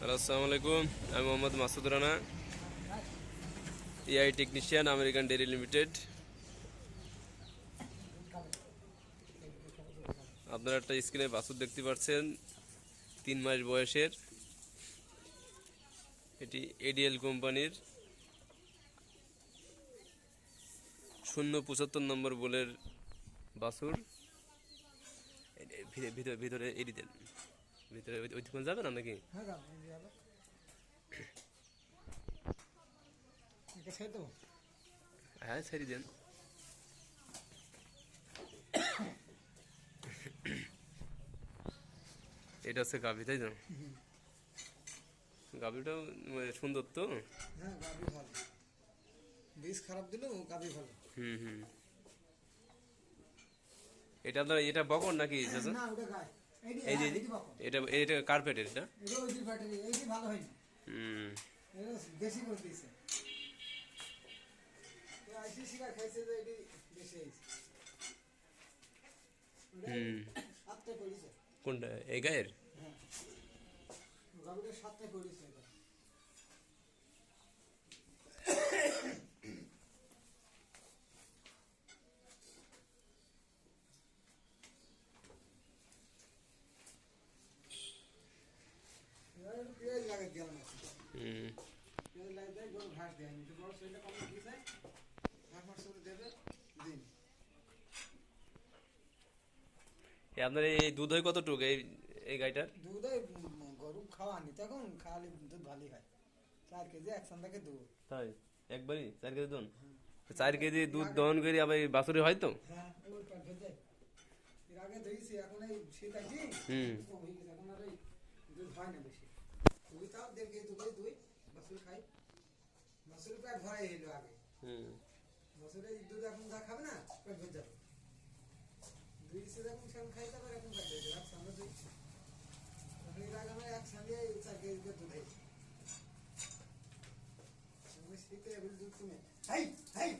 Hello আসসালামু আলাইকুম আমি Mohammad Masud Rana AI technician American dairy limited আপনারা একটা স্ক্রিনে বাছুর দেখতে পাচ্ছেন, তিন মাস বয়সের। এটি এডিএল কোম্পানির শূন্য পঁচাত্তর নম্বর বলের বাছুর ভিতরে ভিতরে এড়ি দেন ভিতরে ওই- ওইদিকে যাবে না নাকি? হ্যাঁ যাবে হ্যাঁ ছেড়ে দেন। এটা হচ্ছে গাভি তাই তো? গাভিটাও সুন্দর তো? হ্যাঁ ভালো। বীজ খারাপ দিলেও গাবি ভালো। হুম হুম। এটা আপনার এটা বকর নাকি না ওটা গায়ে এই যে হ্যাঁ। এটা? এটা কার্পেটের এটা হুম। করে দিয়েছে। হুম। কোনটা? এই গায়ের? হ্যাঁ। সাতটায় পড়েছে এটা এবার একটু পেঁয়াজ লাগাই দিলাম এখন। হুম পেঁয়াজ লাগাই দেয় গরু ঘাস দেয় আমি তো বড় সেটা কমে দিয়েছে ঘাস মাস করে দেবে দিন এ আপনার এই দুধ হয় কতটুকু এই এই গাইটার? দুধ গরু খাওয়ানি তখন খাওয়ালে দুধ ভালোই হয়। চার কেজি একসান থেকে দুধ। তাই? একবারই? চার কেজি দন চার কেজি দুধ দহন করে আবার বাছুরে হয় তো? হ্যাঁ আগে ধুইছি এখন এই শীত আছে হুম। হয়ে এখন আর দুধ হয় না বেশি। কেজি দুধ খাই। ভরাই হইল আগে। হুম। দুধ এখন যা খাবে না পেট ভরে যাবে। দুই সে যখন সেরকম খাই তারপর এখন পেট ভরে যাবে। সামনে দুই। এর আগে আমরা এক সামনে চার কেজি করে দুধ খাই শীতে এবার দুধ কমে হাই হাই